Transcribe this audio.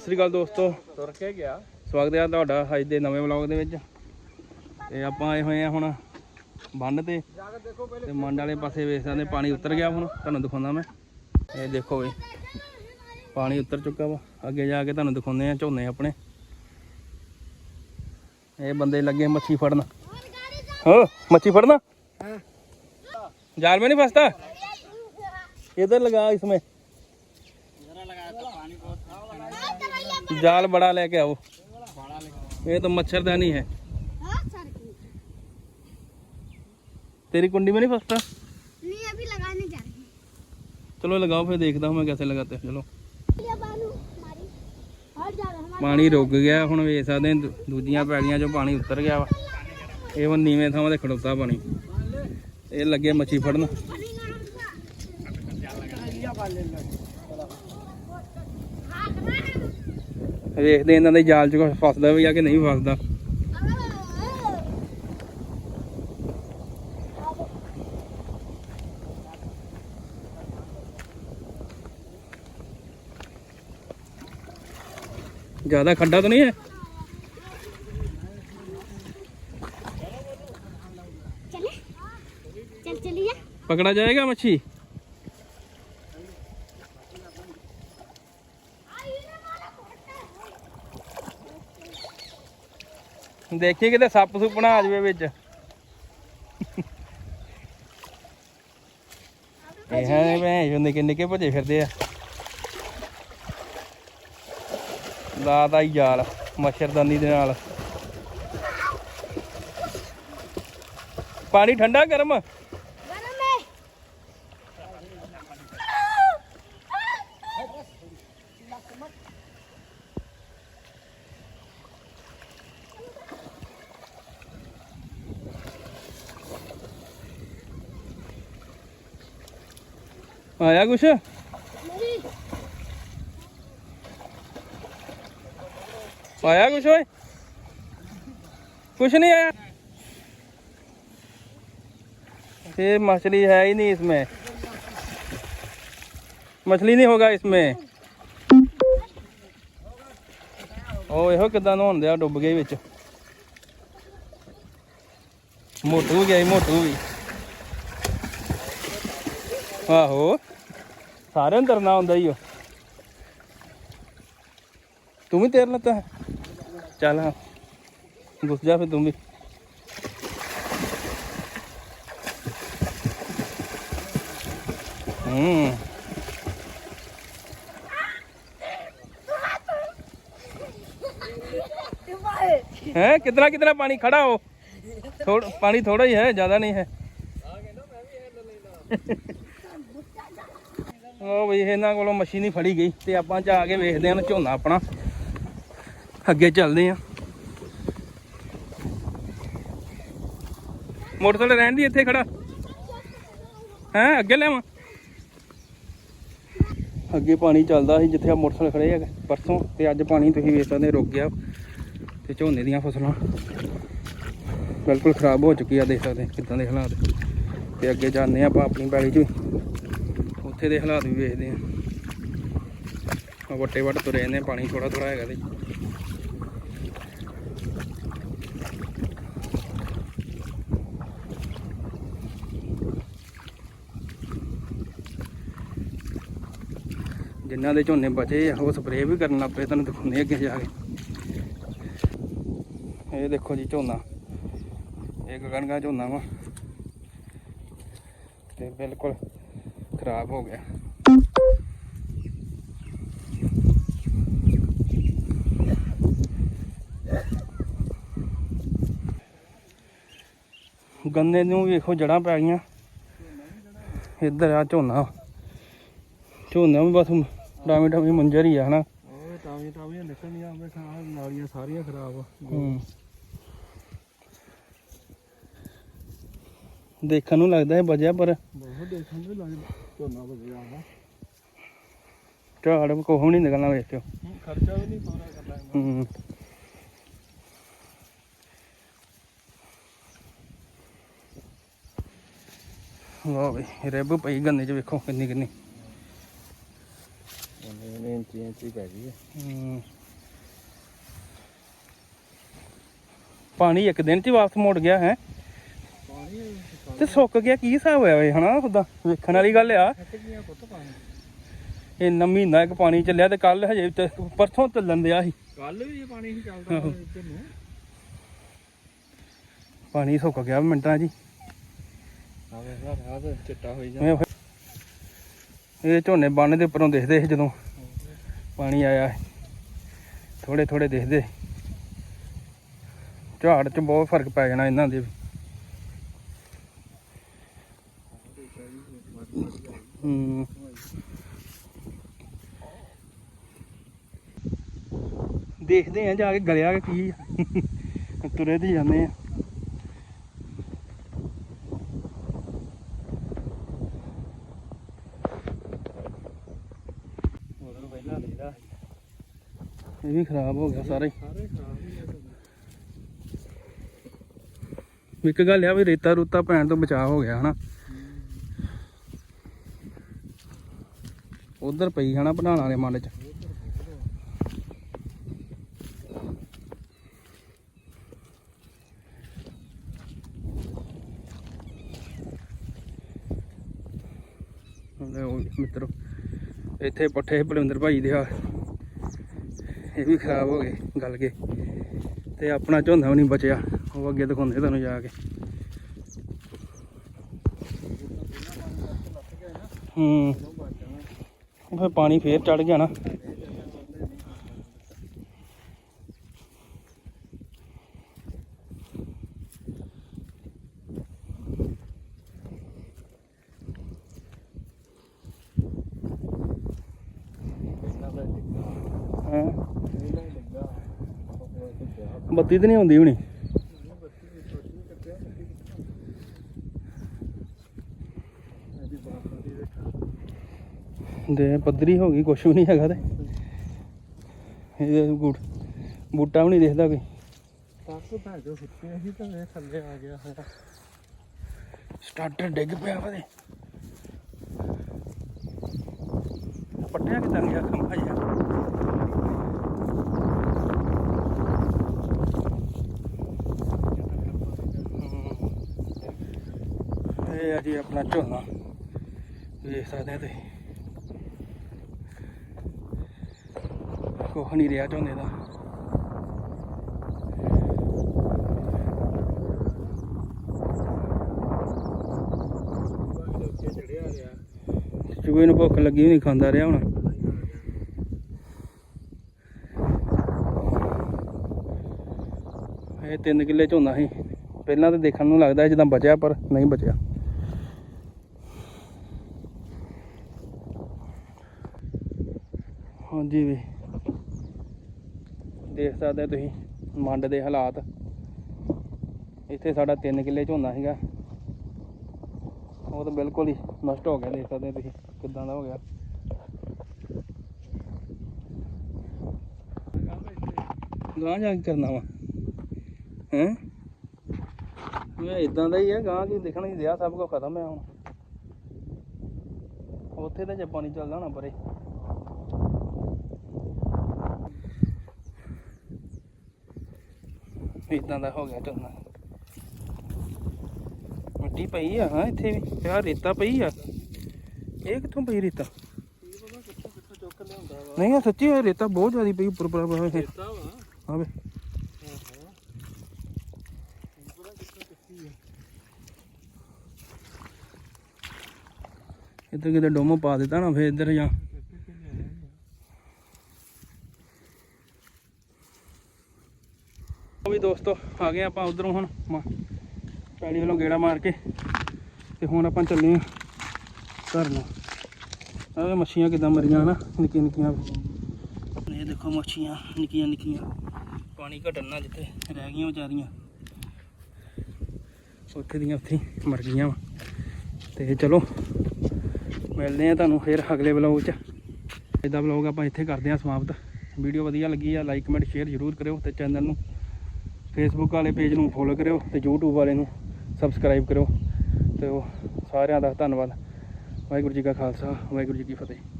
ਸਤਿ ਸ੍ਰੀ ਅਕਾਲ ਦੋਸਤੋ। ਤੁਰ ਕੇ ਗਿਆ। ਸਵਾਗਤ ਹੈ ਤੁਹਾਡਾ ਅੱਜ ਦੇ ਨਵੇਂ ਵਲੌਗ ਦੇ ਵਿੱਚ। ਤੇ ਆਪਾਂ ਆਏ ਹੋਏ ਆ ਹੁਣ ਬੰਨ ਤੇ। ਤੇ ਮੰਡ ਵਾਲੇ ਪਾਸੇ ਵੇਖ ਸਕਦੇ ਪਾਣੀ ਉਤਰ ਗਿਆ ਹੁਣ ਤੁਹਾਨੂੰ ਦਿਖਾਉਂਦਾ ਮੈਂ। ਇਹ ਦੇਖੋ ਵੀ ਪਾਣੀ ਉਤਰ ਚੁੱਕਾ ਵਾ। ਅੱਗੇ ਜਾ ਕੇ ਤੁਹਾਨੂੰ ਦਿਖਾਉਂਦੇ ਆ ਝੋਨੇ ਆਪਣੇ। ਇਹ ਬੰਦੇ ਲੱਗੇ ਮੱਛੀ ਫੜਨ। ਹੋ ਮੱਛੀ ਫੜਨਾ? ਹਾਂ। ਜਾਲ ਮੈਂ ਨਹੀਂ ਫਸਦਾ? ਇਧਰ ਲਗਾ ਇਸਮੇ जाल बड़ा लेके आओ ये तो मच्छरदानी है तेरी कुंडी में नहीं फंसता नहीं अभी लगाने जा रहे हैं चलो लगाओ फिर देखता हूँ मैं कैसे लगाते हैं चलो ये बालू हमारी हट जा रहा हमारा ਪਾਣੀ ਰੁਕ ਗਿਆ ਹੁਣ ਵੇਖ ਸਕਦੇ ਹਾਂ ਦੂ- ਦੂਜੀਆਂ ਪੈਲੀਆਂ 'ਚੋਂ ਪਾਣੀ ਉਤਰ ਗਿਆ ਵਾ ਇਹ ਹੁਣ ਨੀਵੇਂ ਥਾਵਾਂ ਤੇ ਖੜੋਤਾ ਪਾਣੀ ਇਹ ਲੱਗੇ ਮੱਛੀ ਫੜਨ ਵੇਖਦੇ ਇਹਨਾਂ ਦੇ ਜਾਲ 'ਚ ਕੁਝ ਫਸਦਾ ਵੀ ਆ ਕਿ ਨਹੀਂ ਫਸਦਾ। ਜ਼ਿਆਦਾ ਖੱਡਾ ਤਾਂ ਨਹੀਂ ਹੈ? ਪਕੜਾ ਜਾਏਗਾ ਮੱਛੀ? ਦੇਖੀ ਕਿਤੇ ਸੱਪ ਸੁੱਪ ਨਾ ਆ ਜਾਵੇ ਵਿੱਚ। ਇਹ ਹੈ ਭੈਣ ਚੋਦ ਨਿੱਕੇ ਨਿੱਕੇ ਭੱਜੇ ਫਿਰਦੇ ਆ। ਲਾਤ ਆਈ ਜਾਲ ਮੱਛਰਦਾਨੀ ਦੇ ਨਾਲ। ਪਾਣੀ ਠੰਡਾ ਗਰਮ। ਆਇਆ ਕੁਛ नहीं आया कुछ ओए कुछ नहीं आया ये मछली है ही नहीं इसमें मछली नहीं होगा इसमें ਉਹ ਇਹੋ ਕਿਦਾਂ ਨਹਾਉਂਦੇ ਆ ਡੁੱਬ ਗਏ ਵਿੱਚ ਮੋਟੂ ਗਿਆ ਈ, ਮੋਟੂ ਵੀ ਆਹੋ ਸਾਰਿਆਂ ਨੂੰ ਤਰਨਾ ਹੁੰਦਾ ਹੀ ਉਹ ਤੂੰ ਵੀ ਤੇਰ ਲੱਤਾ ਹੈ ਚੱਲ ਹਾਂ ਘੁਸ ਜਾ ਫਿਰ ਤੂੰ ਵੀ ਹੂੰ है कितना कितना पानी खड़ा हो थोड़ा पानी थोड़ा ही है ज्यादा नहीं है ਉਹ ਵੀ ਇਹਨਾਂ ਕੋਲੋਂ ਮੱਛੀ ਨਹੀਂ ਫੜੀ ਗਈ ਤੇ ਆਪਾਂ ਜਾ ਕੇ ਵੇਖਦੇ ਹਾਂ ਝੋਨਾ ਆਪਣਾ। ਅੱਗੇ ਚੱਲਦੇ ਹਾਂ। ਮੋਟਰਸਾਈਕਲ ਰਹਿਣ ਦੀ ਇੱਥੇ ਖੜਾ। ਹੈ, ਅੱਗੇ ਲੈਵਾਂ ਅੱਗੇ ਪਾਣੀ ਚੱਲਦਾ ਸੀ ਜਿੱਥੇ ਆ ਮੋਟਰਸਾਈਕਲ ਖੜੇ ਹੈਗੇ, ਪਰਸੋਂ ਤੇ ਅੱਜ ਪਾਣੀ ਤੁਸੀਂ ਵੇਖ ਸਕਦੇ ਰੁਕ ਗਿਆ। ਤੇ ਝੋਨੇ ਦੀਆਂ ਫਸਲਾਂ ਬਿਲਕੁਲ ਖਰਾਬ ਹੋ ਚੁੱਕੀ ਆ ਦੇਖ ਸਕਦੇ ਕਿਦਾਂ ਦੇ ਹਾਲਾਤ। ਤੇ ਅੱਗੇ ਜਾਂਦੇ ਹਾਂ ਆਪਾਂ ਆਪਣੀ ਪੈਲੀ 'ਚ। ਉੱਥੇ ਦੇ ਹਾਲਾਤ ਵੀ ਵੇਖਦੇ ਆ। ਵੱਟੇ ਵੱਟ ਤੁਰੇ ਨੇ ਪਾਣੀ ਥੋੜਾ ਥੋੜਾ ਹੈਗਾ ਤੇ। ਜਿਨ੍ਹਾਂ ਦੇ ਝੋਨੇ ਬਚੇ ਆ, ਉਹ ਸਪਰੇਅ ਵੀ ਕਰਨ ਲੱਗ ਪਏ, ਤੁਹਾਨੂੰ ਦਿਖਾਉਂਦੇ ਅੱਗੇ ਜਾ ਕੇ। ਇਹ ਦੇਖੋ ਜੀ ਝੋਨਾ, ਇੱਕ ਗਗਨਗਾ ਝੋਨਾ ਵਾ। ਤੇ ਬਿਲਕੁਲ ਖਰਾਬ ਹੋ ਗਿਆ। ਗੰਨੇ ਨੂੰ ਵੇਖੋ ਜੜਾਂ ਪੈ ਗਈਆਂ। ਇੱਧਰ ਆ ਝੋਨਾ। ਝੋਨਾ ਵੀ ਬਸ ਡਾਮੀ ਡਾਮੀ ਮੰਜਰ ਹੀ ਆ ਹਨਾ। ਓਏ ਟਾਵੀਆਂ ਟਾਵੀਆਂ ਨਿਕਲਣੀਆਂ ਨਾਲੀਆਂ ਸਾਰੀਆਂ ਖਰਾਬ ਆ। ਦੇਖਣ ਨੂੰ ਲੱਗਦਾ ਹੈ ਬਜਿਆ ਪਰ ਬਹੁਤ ਦੇਖਣ ਨੂੰ ਲੱਗਦਾ ਝੋਨਾ ਵਧੀਆ ਆ ਝਾੜ ਕੋਹ ਨਹੀਂ ਨਿਕਲਣਾ ਵੇਖਿਓ ਖਰਚਾ ਵੀ ਨਹੀਂ ਪੂਰਾ ਕਰਨਾ ਹੂੰ। ਵਾਹ ਬਈ ਰਿਬ ਪਈ ਗੰਨੇ ਚ ਵੇਖੋ ਕਿੰਨੀ ਕਿੰਨੀ। ਇਹਨੇ ਇੰਚੀ ਇੰਚੀ ਪੈ ਗਈ ਹੈ। ਹਮ। ਪਾਣੀ ਇੱਕ ਦਿਨ ਚ ਵਾਪਸ ਮੁੜ ਗਿਆ ਹੈ? ਤੇ ਸੁੱਕ ਗਿਆ ਕੀ ਹਿਸਾਬ ਹੋਇਆ ਵੇ ਹਨਾ? ਉਹਦਾ ਵੇਖਣ ਵਾਲੀ ਗੱਲ ਆ। ਪਾਣੀ ਇੰਨਾ ਮਹੀਨਾ ਇੱਕ ਪਾਣੀ ਚੱਲਿਆ ਤੇ ਕੱਲ ਹਜੇ ਤੇ ਪਰਸੋਂ ਚੱਲਣ ਦਿਆ ਸੀ। ਕੱਲ ਵੀ ਇਹ ਪਾਣੀ ਹੀ ਚੱਲਦਾ। ਇੱਧਰ ਨੂੰ। ਪਾਣੀ ਸੁੱਕ ਗਿਆ ਮਿੰਟਾਂ ਇਹ ਫਿਰ- ਇਹ ਝੋਨੇ ਬੰਨ ਦੇ ਉੱਪਰੋਂ ਦਿਖਦੇ ਸੀ ਜਦੋਂ ਪਾਣੀ ਆਇਆ ਥੋੜੇ ਥੋੜੇ ਦਿਖਦੇ ਝਾੜ 'ਚ ਬਹੁਤ ਫ਼ਰਕ ਪੈ ਜਾਣਾ ਇਹਨਾਂ ਦੇ ਵੀ। ਹੂੰ। ਦੇਖਦੇ ਆ ਜਾ ਕੇ ਗਲਿਆ ਕੀ ਤੁਰੇ ਦੀ ਜਾਂਦੇ ਆ। ਇਹ ਵੀ ਖਰਾਬ ਹੋ ਗਿਆ ਸਾਰਾ ਹੀ। ਸਾਰੇ ਇੱਕ ਗੱਲ ਆ ਵੀ ਰੇਤਾ ਰੂਤਾ ਪੈਣ ਤੋਂ ਬਚਾਅ ਹੋ ਗਿਆ ਹਨਾ। ਉਧਰ ਪਈ ਹਨਾ ਬਣਾਉਣ ਵਾਲੇ ਮੰਡ ਚ। ਮਿੱਤਰੋ, ਇੱਥੇ ਪੱਠੇ ਬਲਵਿੰਦਰ ਭਾਈ ਦੇ ਆ ਇਹ ਵੀ ਖਰਾਬ ਹੋ ਗਏ ਗਲ ਗਏ ਤੇ ਆਪਣਾ ਝੋਨਾ ਵੀ ਨਹੀਂ ਬਚਿਆ। ਉਹ ਅੱਗੇ ਦਿਖਾਉਂਦੇ ਤੁਹਾਨੂੰ ਜਾ ਕੇ। ਹੂੰ। ਫਿਰ ਪਾਣੀ ਫੇਰ ਚੜ ਗਿਆ ਨਾ। ਤਾਂ ਬੱਤੀ ਤੇ ਨਹੀਂ ਆਉਂਦੀ ਹੁਣੀ ਇਹਦੀ ਬਾਤ ਦੀ ਦੇਖਾ ਦੇ ਪੱਧਰੀ ਹੋ ਗਈ ਕੁਛ ਵੀ ਨਹੀਂ ਹੈਗਾ ਤੇ। ਇਹ ਬੂਟ ਬੂਟਾ ਵੀ ਨਹੀਂ ਦਿਖਦਾ ਕੋਈ। ਤੱਕ ਭੈਣ ਜੋ ਸੁੱਤੇ ਸੀ ਤੇ ਮੈਂ ਥੱਲੇ ਆ ਗਿਆ ਹਾਂ ਸਟਾਰਟਰ ਡਿੱਗ ਪਿਆ ਵਾ ਤੇ। ਪੱਟਿਆ ਕਿਦਾਂ ਗਿਆ ਖੰਭਾ ਜਿਹਾ। ਇਹ ਆ ਜੀ ਆਪਣਾ ਝੋਨਾ। ਵੇਖ ਸਕਦੇ ਆ ਤੁਸੀਂ ਨਹੀਂ ਰਿਹਾ ਝੋਨੇ ਦਾ। ਚੜਿਆ ਰਿਹਾ ਚੂਹੇ ਨੂੰ ਭੁੱਖ ਲੱਗੀ ਨਹੀਂ ਖਾਂਦਾ ਰਿਹਾ ਹੁਣ। ਇਹ 3 ਕਿੱਲੇ ਝੋਨਾ ਸੀ। ਪਹਿਲਾਂ ਤਾਂ ਦੇਖਣ ਨੂੰ ਲੱਗਦਾ ਜਿੱਦਾਂ ਬਚਿਆ, ਪਰ ਨਹੀਂ ਬਚਿਆ। ਹਾਂਜੀ ਵੀ। ਦੇਖ ਸਕਦੇ ਹੋ ਤੁਸੀਂ, ਮੰਡ ਦੇ ਹਾਲਾਤ। ਇੱਥੇ ਸਾਡਾ 3 ਕਿੱਲੇ ਝੋਨਾ ਸੀਗਾ। ਉਹ ਤਾਂ ਬਿਲਕੁਲ ਹੀ ਨਸ਼ਟ ਹੋ ਗਿਆ, ਦੇਖ ਸਕਦੇ ਹੋ ਤੁਸੀਂ, ਕਿੱਦਾਂ ਦਾ ਹੋ ਗਿਆ। ਗਾਂ ਜਾ ਕੇ ਕਰਨਾ ਵਾ? ਹੈ? ਮੈਂ ਇਦਾਂ ਦਾ ਹੀ ਹੈ ਗਾਂ ਕੀ ਦਿਖਣ ਹੀ ਦਿਆ ਸਭ ਕੁਝ ਖਤਮ ਹੈ ਹੁਣ। ਉੱਥੇ ਤਾਂ ਜੇ ਨਹੀਂ ਚੱਲਦਾ ਨਾ ਪਰੇ। ਇਦਾਂ ਦਾ ਹੋ ਗਿਆ ਝੋਨਾ। ਮਿੱਟੀ ਪਈ ਆ ਹਾਂ ਇੱਥੇ ਵੀ। ਆ ਰੇਤਾ ਪਈ ਆ। ਇਹ ਕਿੱਥੋਂ ਪਈ ਰੇਤਾ? ਨਹੀਂ ਆ ਸੱਚੀ ਇਹ ਰੇਤਾ ਬਹੁਤ ਜ਼ਿਆਦਾ ਪਈ ਉੱਪਰ ਉੱਪਰ ਉੱਪਰ। ਦਿੱਤਾ ਵਾ। ਇੱਧਰ ਕਿਤੇ ਡੋਮੋ ਪਾ ਦਿੱਤਾ ਨਾ ਫੇਰ ਇੱਧਰ ਜਾਂ ਕਿੱਥੇ ਕਿ ਲਿਆਇਆ ਉਹ ਵੀ ਦੋਸਤੋ ਆ ਗਏ ਆਪਾਂ ਉਧਰੋਂ ਹੁਣ ਮ- ਪੈਲੀ ਵੱਲੋਂ ਗੇੜਾ ਮਾਰ ਕੇ ਤੇ ਹੁਣ ਆਪਾਂ ਚੱਲੇ ਆ ਘਰ ਨੂੰ ਆਵੇ ਮੱਛੀਆਂ ਕਿਦਾਂ ਮਰੀਆਂ ਨਾ ਨਿੱਕੀਆਂ ਨਿੱਕੀਆਂ। ਇਹ ਦੇਖੋ ਮੱਛੀਆਂ, ਨਿੱਕੀਆਂ ਨਿੱਕੀਆਂ। ਪਾਣੀ ਘਟਣ ਨਾਲ ਜਿੱਥੇ ਰਹਿ ਗਈਆਂ ਵਿਚਾਰੀਆਂ। ਉੱਥੇ ਦੀਆਂ ਉੱਥੇ ਮਰ ਗਈਆਂ ਵਾ। ਤੇ ਚਲੋ, ਮਿਲਦੇ ਆ ਤੁਹਾਨੂੰ ਫਿਰ ਅਗਲੇ ਵਲੌਗ 'ਚ। ਇਹਦਾ ਵਲੌਗ ਆਪਾਂ ਇੱਥੇ ਕਰਦੇ ਆ ਸਮਾਪਤ। ਵੀਡੀਓ ਵਧੀਆ ਲੱਗੀ ਆ ਲਾਈਕ ਕਮੈਂਟ ਸ਼ੇਅਰ ਜ਼ਰੂਰ ਕਰਿਓ ਤੇ ਚੈਨਲ ਨੂੰ। ਫੇਸਬੁੱਕ ਵਾਲੇ ਪੇਜ ਨੂੰ ਫੋਲੋ ਕਰਿਓ ਤੇ YouTube ਵਾਲੇ ਨੂੰ ਸਬਸਕ੍ਰਾਈਬ ਕਰਿਓ ਤੇ ਉਹ ਸਾਰਿਆਂ ਦਾ ਧੰਨਵਾਦ। ਵਾਹਿਗੁਰੂ ਜੀ ਕਾ ਖਾਲਸਾ, ਵਾਹਿਗੁਰੂ ਜੀ ਕੀ ਫਤਿਹ।